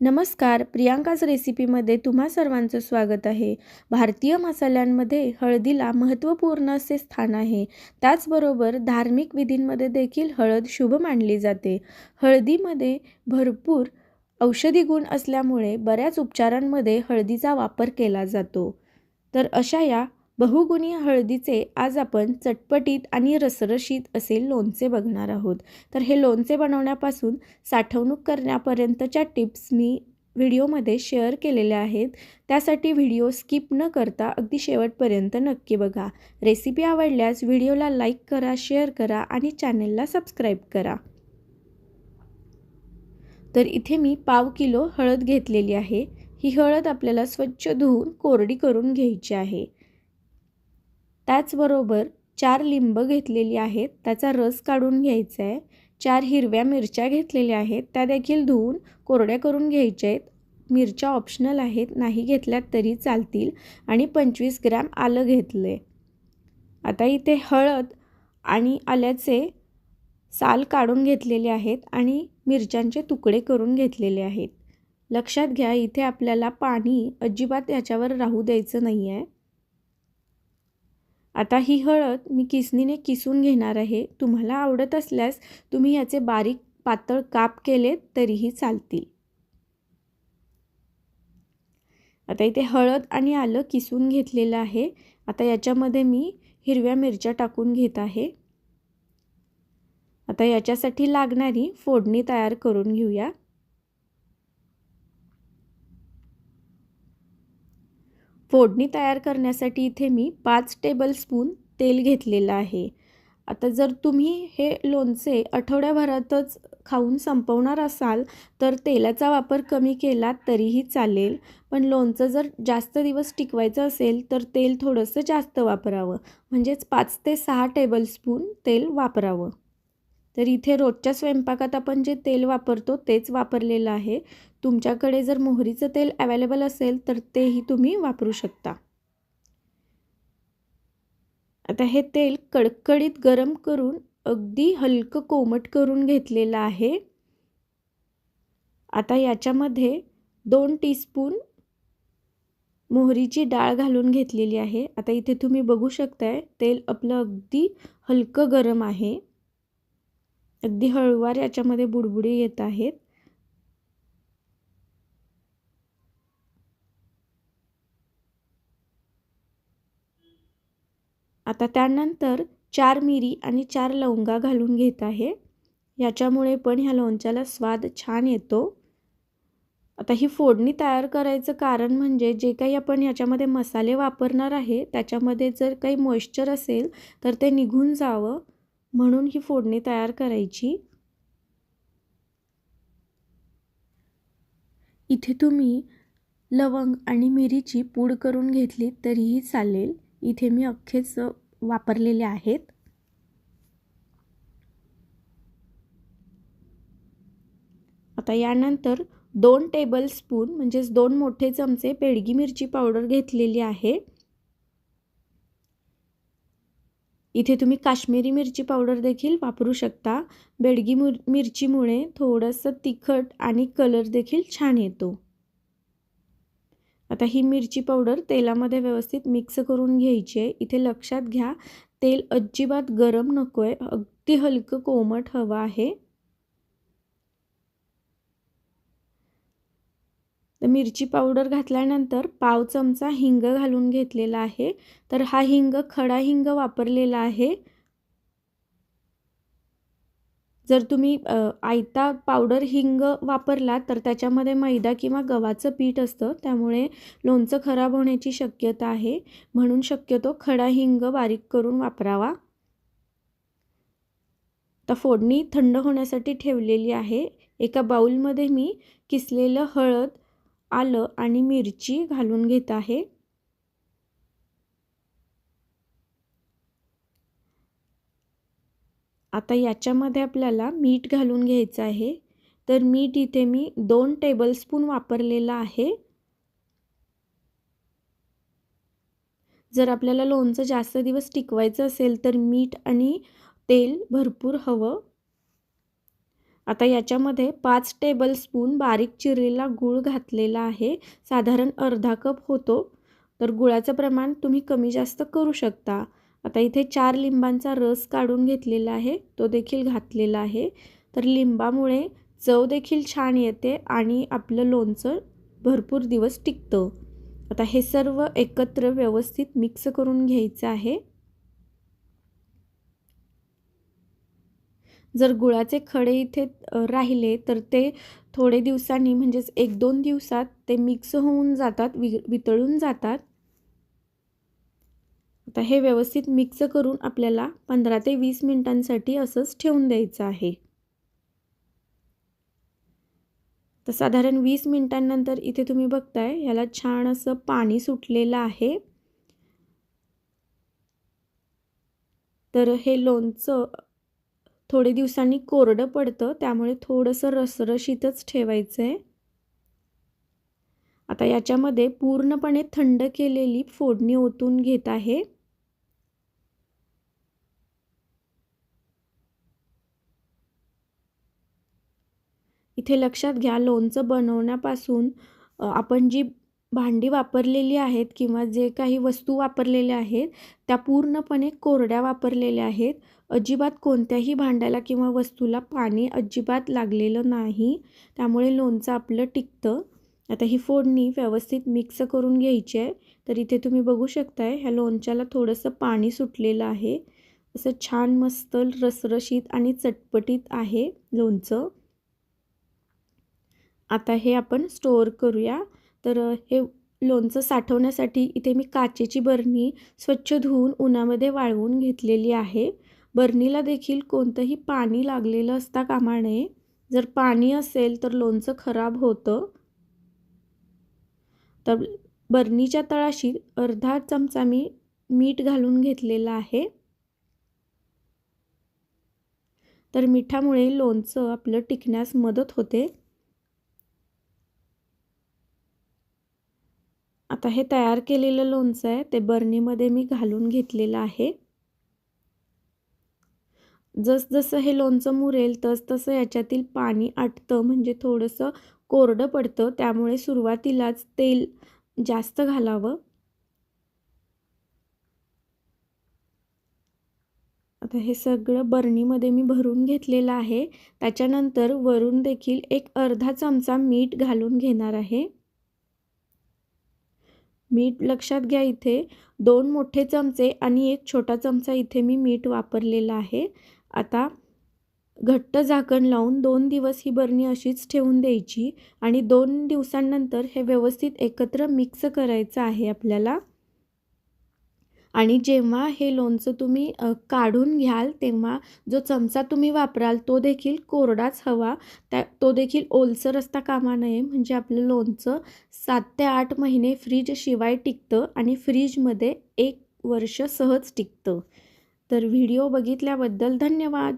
नमस्कार प्रियांकाच रेसिपीमध्ये तुम्हा सर्वांचं स्वागत आहे. भारतीय मसाल्यांमध्ये हळदीला महत्त्वपूर्ण असे स्थान आहे. त्याचबरोबर धार्मिक विधींमध्ये देखील हळद शुभ मानली जाते. हळदीमध्ये भरपूर औषधी गुण असल्यामुळे बऱ्याच उपचारांमध्ये हळदीचा वापर केला जातो. तर अशा या बहुगुणी हळदीचे आज आपण चटपटीत आणि रसरशीत असे लोणचे बघणार आहोत. तर हे लोणचे बनवण्यापासून साठवणूक करण्यापर्यंतच्या टिप्स मी व्हिडिओमध्ये शेअर केलेल्या आहेत. त्यासाठी व्हिडिओ स्किप न करता अगदी शेवटपर्यंत नक्की बघा. रेसिपी आवडल्यास व्हिडिओला लाईक करा शेअर करा आणि चॅनेलला सबस्क्राईब करा. तर इथे मी पाव किलो हळद घेतलेली आहे. ही हळद आपल्याला स्वच्छ धुवून कोरडी करून घ्यायची आहे. त्याचबरोबर चार लिंब घेतलेली आहेत त्याचा रस काढून घ्यायचा आहे चार हिरव्या मिरच्या घेतलेल्या आहेत त्या देखील धुवून कोरड्या करून घ्यायच्या आहेत मिरच्या ऑप्शनल आहेत नाही घेतल्यात तरी चालतील. आणि पंचवीस ग्रॅम आलं घेतलं आहे आता इथे हळद आणि आल्याचे साल काढून घेतलेले आहेत आणि मिरच्यांचे तुकडे करून घेतलेले आहेत. लक्षात घ्या इथे आपल्याला पाणी अजिबात याच्यावर राहू द्यायचं नाही आहे आता ही हळद मी किसनीने किसून घेणार आहे. तुम्हाला आवडत असल्यास तुम्ही याचे बारीक पातळ काप केले तरीही चालतील. आता इथे हळद आणि आलं किसून घेतलेलं आहे. आता याच्यामध्ये मी हिरव्या मिरच्या टाकून घेत आहे. आता याच्यासाठी लागणारी फोडणी तयार करून घेऊया. फोडणी तयार करण्यासाठी इथे मी पाच टेबलस्पून तेल घेतलेलं आहे. आता जर तुम्ही हे लोणचे आठवड्याभरातच खाऊन संपवणार असाल तर तेलाचा वापर कमी केला तरीही चालेल. पण लोणचं जर जास्त दिवस टिकवायचं असेल तर तेल थोडंसं जास्त वापरावं. म्हणजेच पाच ते सहा टेबलस्पून तेल वापरावं. तर इथे रोजच्या स्वयंपाकात आपण जे तेल वापरतो तेच वापरलेलं आहे. तुमच्याकडे जर मोहरीचं तेल अवेलेबल असेल तर तेही तुम्ही वापरू शकता. आता हे तेल कडकडीत गरम करून अगदी हलकं कोमट करून घेतलेलं आहे. आता याच्यामध्ये दोन टीस्पून मोहरीची डाळ घालून घेतलेली आहे. आता इथे तुम्ही बघू शकताय तेल आपलं अगदी हलकं गरम आहे. अगदी हळूवार याच्यामध्ये बुडबुडी येत आहेत. आता त्यानंतर चार मिरी आणि चार लवंगा घालून घेत आहे. याच्यामुळे पण ह्या लोणच्याला स्वाद छान येतो. आता ही फोडणी तयार करायचं कारण म्हणजे जे काही आपण याच्यामध्ये मसाले वापरणार आहे त्याच्यामध्ये जर काही मॉइश्चर असेल तर ते निघून जावं म्हणून ही फोडणी तयार करायची. इथे तुम्ही लवंग आणि मिरीची पूड करून घेतली तरीही चालेल. इथे मी अख्खेच वापरलेले आहेत. आता यानंतर दोन टेबल स्पून म्हणजेच दोन मोठे चमचे पेडगी मिरची पावडर घेतलेली आहे. इथे तुम्ही काश्मीरी मिरची पावडर देखील वापरू शकता. बेडगी मिर मिरचीमुळे थोडंसं तिखट आणि कलर देखील छान येतो. आता ही मिरची पावडर तेलामध्ये व्यवस्थित मिक्स करून घ्यायची आहे. इथे लक्षात घ्या तेल अजिबात गरम नको आहे अगदी हलकं कोमट हवं आहे. तर मिरची पावडर घातल्यानंतर पाव चमचा हिंग घालून घेतलेला आहे. तर हा हिंग खडा हिंग वापरलेला आहे. जर तुम्ही आयता पावडर हिंग वापरला तर त्याच्यामध्ये मैदा किंवा गव्हाचं पीठ असतं. त्यामुळे लोणचं खराब होण्याची शक्यता आहे. म्हणून शक्यतो खडा हिंग बारीक करून वापरावा. तर फोडणी थंड होण्यासाठी ठेवलेली आहे. एका बाऊलमध्ये मी किसलेलं हळद आलं आणि मिरची घालून घेत आहे. आता याच्यामध्ये आपल्याला मीठ घालून घ्यायचं आहे. तर मीठ इथे मी दोन टेबलस्पून वापरलेलं आहे. जर आपल्याला लोणचं जास्त दिवस टिकवायचं असेल तर मीठ आणि तेल भरपूर हवं. आता याच्यामध्ये पाच टेबलस्पून बारीक चिरलेला गूळ घातलेला आहे. साधारण अर्धा कप होतो. तर गुळाचं प्रमाण तुम्ही कमी जास्त करू शकता. आता इथे चार लिंबांचा रस काढून घेतलेला आहे. तो देखील घातलेला आहे. तर लिंबामुळे चव देखील छान येते आणि आपलं लोणचं भरपूर दिवस टिकतं. आता हे सर्व एकत्र व्यवस्थित मिक्स करून घ्यायचं आहे. जर गुळाचे खडे इथे राहिले तर ते थोडे दिवसांनी म्हणजेच एक दोन दिवसात ते मिक्स होऊन जातात वि वितळून जातात. आता हे व्यवस्थित मिक्स करून आपल्याला पंधरा ते वीस मिनिटांसाठी असंच ठेवून द्यायचं आहे. तर साधारण वीस मिनिटांनंतर इथे तुम्ही बघताय ह्याला छान असं पाणी सुटलेलं आहे. तर हे लोणचं थोडे दिवसांनी कोरडं पडतं त्यामुळे थोडंसं रसरशीतच ठेवायचं आहे आता याच्यामध्ये पूर्णपणे थंड केलेली फोडणी ओतून घेत आहे. इथे लक्षात घ्या लोणचं बनवण्यापासून आपण जी भांडी वापरलेली आहेत किंवा जे काही वस्तू वापरलेल्या आहेत त्या पूर्णपणे कोरड्या वापरलेल्या आहेत. अजिबात कोणत्याही भांड्याला किंवा वस्तूला पाणी अजिबात लागलेलं नाही. त्यामुळे लोणचं आपलं टिकतं. आता ही फोडणी व्यवस्थित मिक्स करून घ्यायची आहे. तर इथे तुम्ही बघू शकताय ह्या लोणच्याला थोडंसं पाणी सुटलेलं आहे. असं छान मस्त रसरशीत आणि चटपटीत आहे लोणचं. आता हे आपण स्टोअर करूया. तर हे लोणचं साठवण्यासाठी इथे मी काचेची बरणी स्वच्छ धुवून उन्हामध्ये वाळवून घेतलेली आहे. बरणीला देखील कोणतंही पाणी लागलेलं असता कामा नये. जर पाणी असेल तर लोणचं खराब होतं. तर बरणीच्या तळाशी अर्धा चमचा मी मीठ घालून घेतलेलं आहे. तर मिठामुळे लोणचं आपलं टिकण्यास मदत होते. आता हे तयार केलेलं लोणचं आहे ते बरणीमध्ये मी घालून घेतलेलं आहे. जसजसं हे लोणचं मुरेल तस तसं याच्यातील पाणी आटतं म्हणजे थोडंसं कोरडं पडतं त्यामुळे सुरुवातीलाच तेल जास्त घालावं. आता हे सगळं बरणीमध्ये मी भरून घेतलेलं आहे. त्याच्यानंतर वरून देखील एक अर्धा चमचा मीठ घालून घेणार आहे. मीठ लक्षात घ्या इथे. दोन मोठे चमचे आणि एक छोटा चमचा इथे मी मीठ वापरलेला आहे. आता घट्ट झाकण लावून दोन दिवस ही बरणी अशीच ठेवून द्यायची आणि दोन दिवसांनंतर हे व्यवस्थित एकत्र मिक्स करायचं आहे आपल्याला. आणि जेव्हा हे लोणचं तुम्ही काढून घ्याल तेव्हा जो चमचा तुम्ही वापराल तो देखील कोरडाच हवा. त्या तो देखील ओलसर असता कामा नये. म्हणजे आपलं लोणचं सात ते आठ महिने फ्रीज शिवाय टिकतं आणि फ्रीजमध्ये एक वर्ष सहज टिकतं. तर व्हिडिओ बघितल्याबद्दल धन्यवाद.